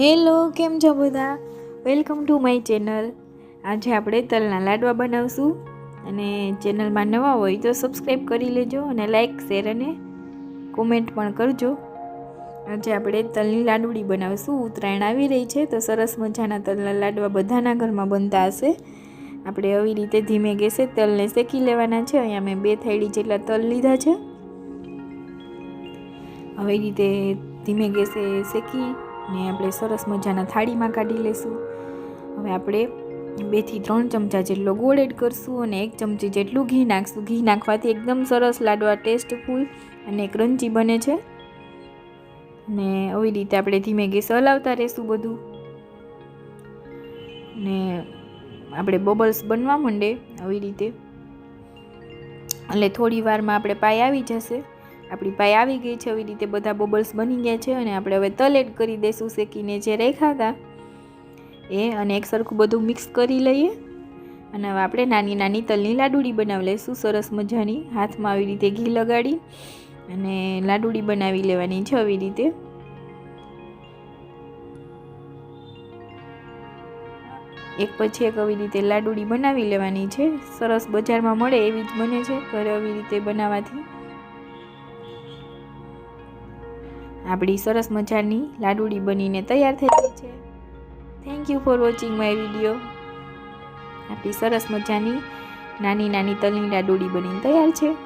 Hello, કેમ છો બધા? વેલકમ ટુ માય ચેનલ આજે આપણે તલના લાડવા બનાવશું. અને ચેનલમાં નવા હોય તો સબસ્ક્રાઈબ કરી લેજો અને લાઇક શેર અને કોમેન્ટ પણ કરજો. આજે આપણે તલની લાડુડી બનાવશું. ઉત્તરાયણ આવી રહી છે, તો સરસ મજાના તલના લાડવા બધાના ઘરમાં બનતા હશે. આપણે આવી રીતે ધીમે ગેસે તલને શેકી લેવાના છે. અહીંયા મેં બે થાળી જેટલા તલ લીધા છે. આવી રીતે ધીમે ગેસે શેકી ને આપણે સરસ મજાના થાળીમાં કાઢી લઈશું હવે આપણે બેથી ત્રણ ચમચા જેટલો ગોળ એડ કરશું અને એક ચમચી જેટલું ઘી નાખશું. ઘી નાખવાથી એકદમ સરસ લાડવા ટેસ્ટફુલ અને ક્રન્ચી બને છે. ને આવી રીતે આપણે ધીમે ગેસ હલાવતા રહેશું બધું. ને આપણે બબલ્સ બનવા માંડે આવી રીતે. એટલે થોડી વારમાં આપણે પાય આવી જશે. આપણી પાય આવી ગઈ છે આવી રીતે બધા બબલ્સ બની ગયા છે અને આપણે હવે તલ એડ કરી દઈશું શેકીને જે રેખા હતા. એ અને એક સરખું બધું મિક્સ કરી લઈએ. અને હવે આપણે નાની નાની તલની લાડુડી બનાવી લઈશું, સરસ મજાની. હાથમાં આવી રીતે ઘી લગાડી અને લાડુડી બનાવી લેવાની છે આવી રીતે. એક પછી એક આવી રીતે લાડુડી બનાવી લેવાની છે. સરસ બજારમાં મળે એવી જ બને છે ઘરે આવી રીતે બનાવવાથી. આપણી સરસ મજાની લાડુડી બનીને તૈયાર થઈ ગઈ છે. Thank you for watching my video આપણી સરસ મજાની નાની નાની તલની લાડુડી બનીને તૈયાર છે.